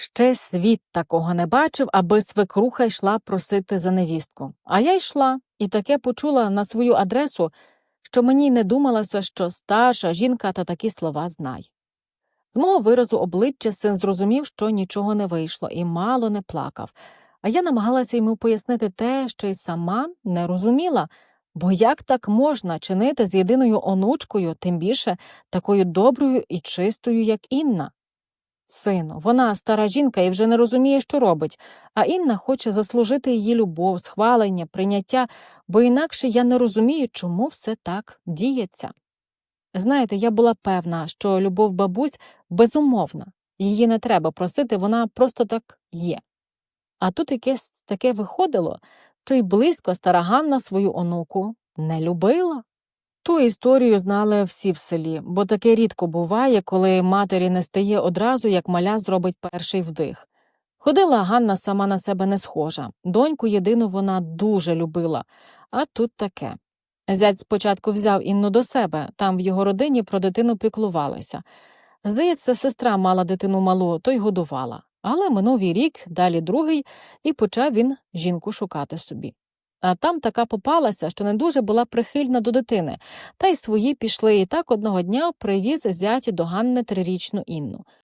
Ще світ такого не бачив, аби свекруха йшла просити за невістку. А я йшла і таке почула на свою адресу, що мені не думалося, що старша жінка та такі слова знає. З мого виразу обличчя син зрозумів, що нічого не вийшло, і мало не плакав. А я намагалася йому пояснити те, що й сама не розуміла, бо як так можна чинити з єдиною онучкою, тим більше такою доброю і чистою, як Інна. Сину, вона стара жінка і вже не розуміє, що робить, а Інна хоче заслужити її любов, схвалення, прийняття, бо інакше я не розумію, чому все так діється. Знаєте, я була певна, що любов бабусь безумовна, її не треба просити, вона просто так є. А тут якесь таке виходило, що й близько стара Ганна свою онуку не любила. Ту історію знали всі в селі, бо таке рідко буває, коли матері не стає одразу, як маля зробить перший вдих. Ходила Ганна сама на себе не схожа, доньку єдину вона дуже любила, а тут таке. Зять спочатку взяв Інну до себе, там в його родині про дитину піклувалися. Здається, сестра мала дитину малу, то й годувала. Але минув і рік, далі другий, і почав він жінку шукати собі. А там така попалася, що не дуже була прихильна до дитини, та й свої пішли, і так одного дня привіз зяті до Ганни трирічну Інну.